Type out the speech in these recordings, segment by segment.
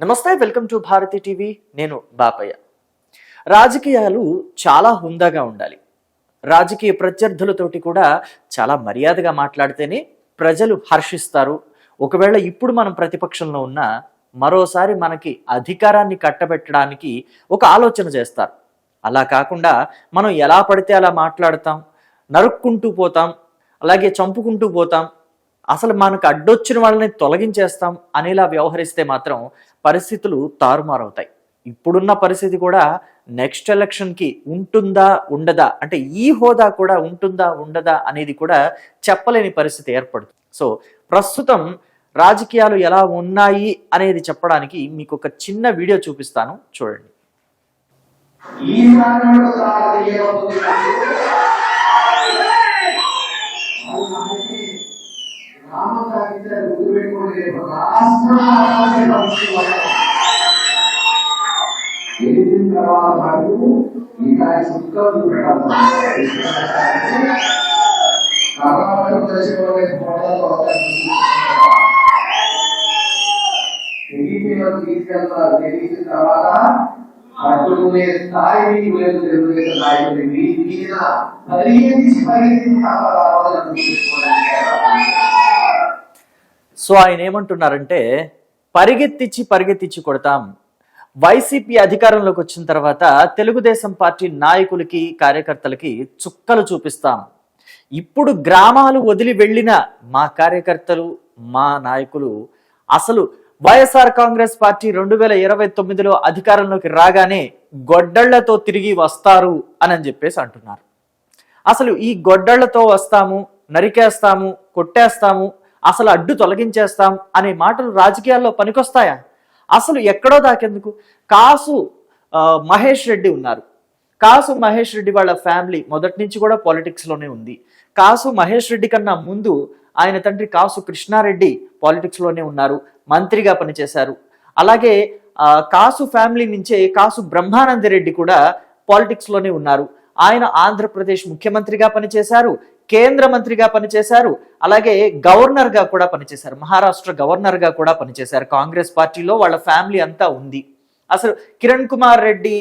నమస్తే welcome to Bharati TV. నేను బాపయ్య. రాజకీయాలు చాలా హుందాగా ఉండాలి. రాజకీయ ప్రత్యర్థులతోటి కూడా చాలా మర్యాదగా మాట్లాడితేనే ప్రజలు హర్షిస్తారు. ఒకవేళ ఇప్పుడు మనం ప్రతిపక్షంలో ఉన్నా మరోసారి మనకి అధికారాన్ని కట్టబెట్టడానికి ఒక ఆలోచన చేస్తారు. అలా కాకుండా మనం ఎలా పడితే అలా మాట్లాడతాం నరుక్కుంటూ పోతాం అలాగే చంపుకుంటూ పోతాం అసలు మనకు అడ్డొచ్చిన వాళ్ళని తొలగించేస్తాం అనేలా వ్యవహరిస్తే మాత్రం పరిస్థితులు తారుమారవుతాయి. ఇప్పుడున్న పరిస్థితి కూడా నెక్స్ట్ ఎలక్షన్కి ఉంటుందా ఉండదా అంటే ఈ హోదా కూడా ఉంటుందా ఉండదా అనేది కూడా చెప్పలేని పరిస్థితి ఏర్పడుతుంది. సో ప్రస్తుతం రాజకీయాలు ఎలా ఉన్నాయి అనేది చెప్పడానికి మీకు ఒక చిన్న వీడియో చూపిస్తాను. చూడండి. ఈ వస్తుంది. గెలిచిన తర్వాత మటుకు ఇంకా చుక్కలు చూపెట్టాలి. కర్ణాటక ప్రదేశంలోని ఫోటోలు వస్తాయి. టీడీపీలోకి తీసుకెళ్తారు గెలిచిన తర్వాత పట్టుకునే స్థాయి మీకు లేదు తెలుగుదేశం నాయకుడి మీ మీద పరిగెత్తి పరిగెత్తి రావాలని సో ఆయన ఏమంటున్నారంటే పరిగెత్తిచ్చి పరిగెత్తిచ్చి కొడతాం. వైసీపీ అధికారంలోకి వచ్చిన తర్వాత తెలుగుదేశం పార్టీ నాయకులకి కార్యకర్తలకి చుక్కలు చూపిస్తాం. ఇప్పుడు గ్రామాలు వదిలి వెళ్ళిన మా కార్యకర్తలు మా నాయకులు అసలు వైఎస్ఆర్ కాంగ్రెస్ పార్టీ రెండు వేల ఇరవై తొమ్మిదిలో అధికారంలోకి రాగానే గొడ్డళ్ళతో తిరిగి వస్తారు అని చెప్పేసి అంటున్నారు. అసలు ఈ గొడ్డళ్ళతో వస్తాము నరికేస్తాము కొట్టేస్తాము అసలు అడ్డు తొలగించేస్తాం అనే మాటలు రాజకీయాల్లో పనికొస్తాయా? అసలు ఎక్కడో దాకెందుకు? కాసు మహేష్ రెడ్డి ఉన్నారు. కాసు మహేష్ రెడ్డి వాళ్ళ ఫ్యామిలీ మొదటి నుంచి కూడా పాలిటిక్స్లోనే ఉంది. కాసు మహేష్ రెడ్డి కన్నా ముందు ఆయన తండ్రి కాసు కృష్ణారెడ్డి పాలిటిక్స్లోనే ఉన్నారు మంత్రిగా పనిచేశారు. అలాగే కాసు ఫ్యామిలీ నుంచే కాసు బ్రహ్మానంద రెడ్డి కూడా పాలిటిక్స్లోనే ఉన్నారు. ఆయన ఆంధ్రప్రదేశ్ ముఖ్యమంత్రిగా పనిచేశారు కేంద్ర మంత్రిగా పనిచేశారు. అలాగే గవర్నర్గా కూడా పనిచేశారు. మహారాష్ట్ర గవర్నర్గా కూడా పనిచేశారు. కాంగ్రెస్ పార్టీలో వాళ్ళ ఫ్యామిలీ అంతా ఉంది. అసలు కిరణ్ కుమార్ రెడ్డి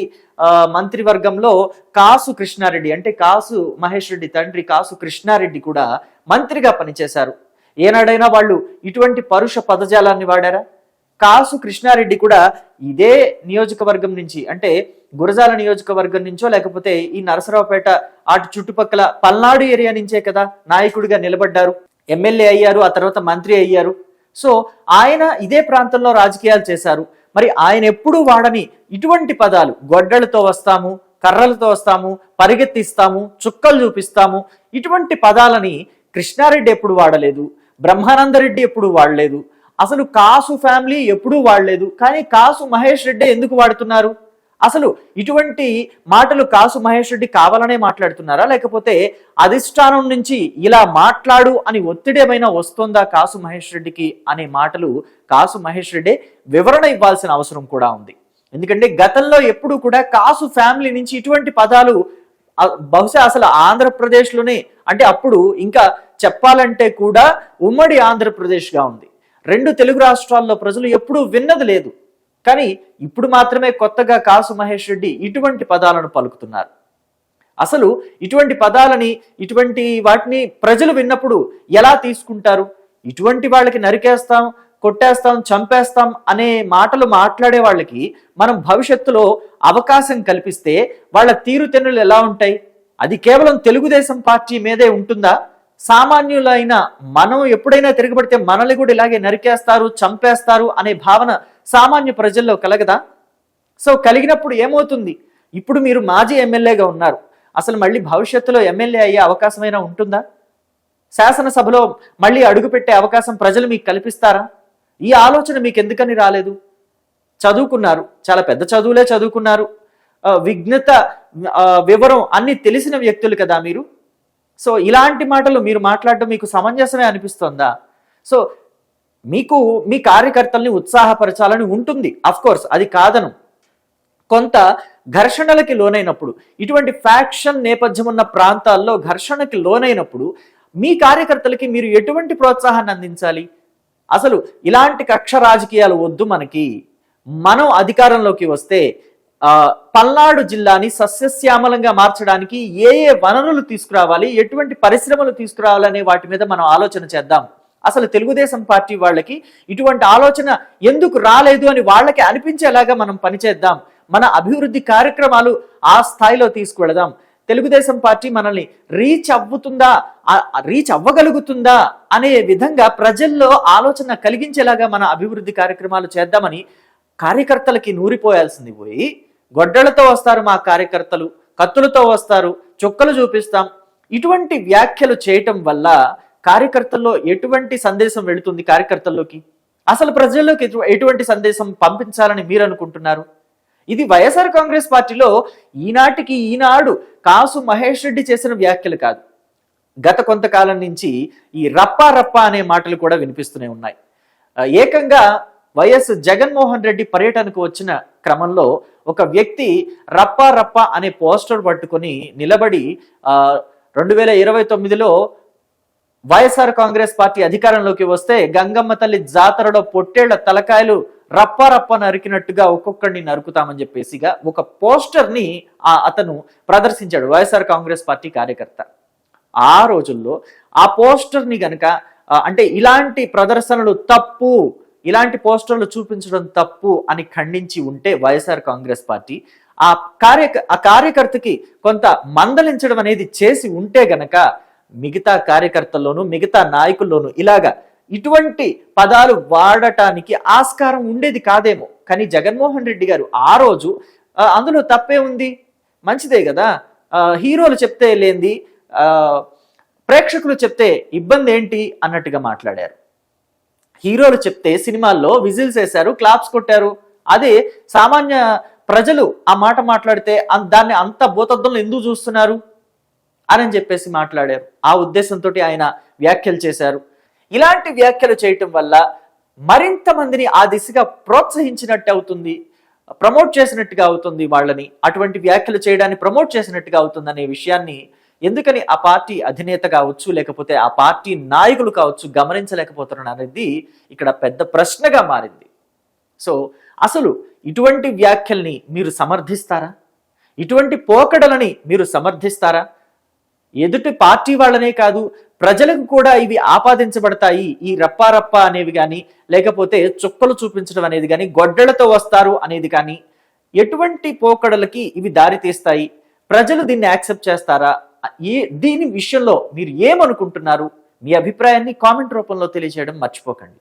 మంత్రివర్గంలో కాసు కృష్ణారెడ్డి అంటే కాసు మహేష్ రెడ్డి తండ్రి కాసు కృష్ణారెడ్డి కూడా మంత్రిగా పనిచేశారు. ఏనాడైనా వాళ్ళు ఇటువంటి పరుష పదజాలాన్ని వాడారా? కాసు కృష్ణారెడ్డి కూడా ఇదే నియోజకవర్గం నుంచి అంటే గురజాల నియోజకవర్గం నుంచో లేకపోతే ఈ నరసరావుపేట అటు చుట్టుపక్కల పల్నాడు ఏరియా నుంచే కదా నాయకుడిగా నిలబడ్డారు ఎమ్మెల్యే అయ్యారు ఆ తర్వాత మంత్రి అయ్యారు. సో ఆయన ఇదే ప్రాంతంలో రాజకీయాలు చేశారు. మరి ఆయన ఎప్పుడూ వాడని ఇటువంటి పదాలు గొడ్డలతో వస్తాము కర్రలతో వస్తాము పరిగెత్తిస్తాము చుక్కలు చూపిస్తాము ఇటువంటి పదాలని కృష్ణారెడ్డి ఎప్పుడు వాడలేదు బ్రహ్మానందరెడ్డి ఎప్పుడు వాడలేదు. అసలు కాసు ఫ్యామిలీ ఎప్పుడూ వాడలేదు. కానీ కాసు మహేష్ రెడ్డి ఎందుకు వాడుతున్నారు? అసలు ఇటువంటి మాటలు కాసు మహేష్ రెడ్డి కావాలనే మాట్లాడుతున్నారా? లేకపోతే అధిష్టానం నుంచి ఇలా మాట్లాడు అని ఒత్తిడి ఏమైనా వస్తుందా కాసు మహేష్ రెడ్డికి అనే మాటలు కాసు మహేష్ రెడ్డి వివరణ ఇవ్వాల్సిన అవసరం కూడా ఉంది. ఎందుకంటే గతంలో ఎప్పుడు కూడా కాసు ఫ్యామిలీ నుంచి ఇటువంటి పదాలు బహుశా అసలు ఆంధ్రప్రదేశ్లోనే అంటే అప్పుడు ఇంకా చెప్పాలంటే కూడా ఉమ్మడి ఆంధ్రప్రదేశ్గా ఉంది. రెండు తెలుగు రాష్ట్రాల్లో ప్రజలు ఎప్పుడూ విన్నది లేదు. కానీ ఇప్పుడు మాత్రమే కొత్తగా కాసు మహేష్ రెడ్డి ఇటువంటి పదాలను పలుకుతున్నారు. అసలు ఇటువంటి పదాలని ఇటువంటి వాటిని ప్రజలు విన్నప్పుడు ఎలా తీసుకుంటారు? ఇటువంటి వాళ్ళకి నరికేస్తాం కొట్టేస్తాం చంపేస్తాం అనే మాటలు మాట్లాడే వాళ్ళకి మనం భవిష్యత్తులో అవకాశం కల్పిస్తే వాళ్ళ తీరుతెన్నులు ఎలా ఉంటాయి? అది కేవలం తెలుగుదేశం పార్టీ మీదే ఉంటుందా? సామాన్యులైన మనం ఎప్పుడైనా తిరగబడితే మనల్ని కూడా ఇలాగే నరికేస్తారు చంపేస్తారు అనే భావన సామాన్య ప్రజల్లో కలగదా? సో కలిగినప్పుడు ఏమవుతుంది? ఇప్పుడు మీరు మాజీ ఎమ్మెల్యేగా ఉన్నారు. అసలు మళ్ళీ భవిష్యత్తులో ఎమ్మెల్యే అయ్యే అవకాశమైనా ఉంటుందా? శాసనసభలో మళ్ళీ అడుగుపెట్టే అవకాశం ప్రజలు మీకు కల్పిస్తారా? ఈ ఆలోచన మీకు ఎందుకని రాలేదు? చదువుకున్నారు. చాలా పెద్ద చదువులే చదువుకున్నారు. విఘ్నత వివరం అన్ని తెలిసిన వ్యక్తులు కదా మీరు? సో ఇలాంటి మాటలు మీరు మాట్లాడడం మీకు సమంజసమే అనిపిస్తుందా? సో మీకు మీ కార్యకర్తల్ని ఉత్సాహపరచాలని ఉంటుంది. అఫ్కోర్స్ అది కాదను. కొంత ఘర్షణలకి లోనైనప్పుడు ఇటువంటి ఫ్యాక్షన్ నేపథ్యం ఉన్న ప్రాంతాల్లో ఘర్షణకి లోనైనప్పుడు మీ కార్యకర్తలకి మీరు ఎటువంటి ప్రోత్సాహాన్ని అందించాలి? అసలు ఇలాంటి కక్ష రాజకీయాలు వద్దు మనకి. మనం అధికారంలోకి వస్తే పల్నాడు జిల్లాని సస్యశ్యామలంగా మార్చడానికి ఏ ఏ వనరులు తీసుకురావాలి ఎటువంటి పరిశ్రమలు తీసుకురావాలనే వాటి మీద మనం ఆలోచన చేద్దాం. అసలు తెలుగుదేశం పార్టీ వాళ్ళకి ఇటువంటి ఆలోచన ఎందుకు రాలేదు అని వాళ్ళకి అనిపించేలాగా మనం పనిచేద్దాం మన అభివృద్ధి కార్యక్రమాలు ఆ స్థాయిలో తీసుకువెళదాం. తెలుగుదేశం పార్టీ మనల్ని రీచ్ అవ్వుతుందా రీచ్ అవ్వగలుగుతుందా అనే విధంగా ప్రజల్లో ఆలోచన కలిగించేలాగా మన అభివృద్ధి కార్యక్రమాలు చేద్దామని కార్యకర్తలకి నూరిపోయాల్సింది పోయి గొడ్డలతో వస్తారు మా కార్యకర్తలు కత్తులతో వస్తారు చుక్కలు చూపిస్తాం. ఇటువంటి వ్యాఖ్యలు చేయటం వల్ల కార్యకర్తల్లో ఎటువంటి సందేశం వెళుతుంది కార్యకర్తల్లోకి? అసలు ప్రజల్లోకి ఎటువంటి సందేశం పంపించాలని మీరు అనుకుంటున్నారు? ఇది వైఎస్ఆర్ కాంగ్రెస్ పార్టీలో ఈనాటికి ఈనాడు కాసు మహేష్ రెడ్డి చేసిన వ్యాఖ్యలు కాదు. గత కొంతకాలం నుంచి ఈ రప్పా రప్పా అనే మాటలు కూడా వినిపిస్తూనే ఉన్నాయి. ఏకంగా వైఎస్ జగన్మోహన్ రెడ్డి పర్యటనకు వచ్చిన క్రమంలో ఒక వ్యక్తి రప్పా రప్ప అనే పోస్టర్ పట్టుకొని నిలబడి ఆ, రెండు వేల ఇరవై తొమ్మిదిలో వైఎస్ఆర్ కాంగ్రెస్ పార్టీ అధికారంలోకి వస్తే గంగమ్మ తల్లి జాతరలో పొట్టేళ్ళ తలకాయలు రప్ప రప్ప నరికినట్టుగా ఒక్కొక్కడిని నరుకుతామని చెప్పేసిగా ఒక పోస్టర్ని ఆ అతను ప్రదర్శించాడు వైఎస్ఆర్ కాంగ్రెస్ పార్టీ కార్యకర్త. ఆ రోజుల్లో ఆ పోస్టర్ని గనక అంటే ఇలాంటి ప్రదర్శనలు తప్పు ఇలాంటి పోస్టర్లు చూపించడం తప్పు అని ఖండించి ఉంటే వైఎస్ఆర్ కాంగ్రెస్ పార్టీ ఆ కార్య ఆ కార్యకర్తకి కొంత మందలించడం అనేది చేసి ఉంటే గనక మిగతా కార్యకర్తల్లోనూ మిగతా నాయకుల్లోనూ ఇలాగా ఇటువంటి పదాలు వాడటానికి ఆస్కారం ఉండేది కాదేమో. కానీ జగన్మోహన్ రెడ్డి గారు ఆ రోజు అందులో తప్పే ఉంది. మంచిదే కదా. హీరోలు చెప్తే లేంది ప్రేక్షకులు చెప్తే ఇబ్బంది ఏంటి అన్నట్టుగా మాట్లాడారు. హీరోలు చెప్తే సినిమాల్లో విజిల్స్ వేశారు క్లాప్స్ కొట్టారు. అదే సామాన్య ప్రజలు ఆ మాట మాట్లాడితే దాన్ని అంత భూతద్దంలో ఎందుకు చూస్తున్నారు? అని చెప్పేసి మాట్లాడారు. ఆ ఉద్దేశంతో ఆయన వ్యాఖ్యలు చేశారు. ఇలాంటి వ్యాఖ్యలు చేయటం వల్ల మరింత మందిని ఆ దిశగా ప్రోత్సహించినట్టు అవుతుంది ప్రమోట్ చేసినట్టుగా అవుతుంది వాళ్ళని. అటువంటి వ్యాఖ్యలు చేయడాన్ని ప్రమోట్ చేసినట్టుగా అవుతుంది అనే విషయాన్ని ఎందుకని ఆ పార్టీ అధినేత కావచ్చు లేకపోతే ఆ పార్టీ నాయకులు కావచ్చు గమనించలేకపోతున్నారు అనేది ఇక్కడ పెద్ద ప్రశ్నగా మారింది. సో అసలు ఇటువంటి వ్యాఖ్యల్ని మీరు సమర్థిస్తారా? ఇటువంటి పోకడలని మీరు సమర్థిస్తారా? ఎదుటి పార్టీ వాళ్ళనే కాదు ప్రజలకు కూడా ఇవి ఆపాదించబడతాయి ఈ రప్పారప్ప అనేవి కానీ లేకపోతే చుక్కలు చూపించడం అనేది కానీ గొడ్డలతో వస్తారు అనేది కానీ ఎటువంటి పోకడలకి ఇవి దారితీస్తాయి? ప్రజలు దీన్ని యాక్సెప్ట్ చేస్తారా? ఏ దీని విషయంలో మీరు ఏమనుకుంటున్నారు? మీ అభిప్రాయాన్ని కామెంట్ రూపంలో తెలియజేయడం మర్చిపోకండి.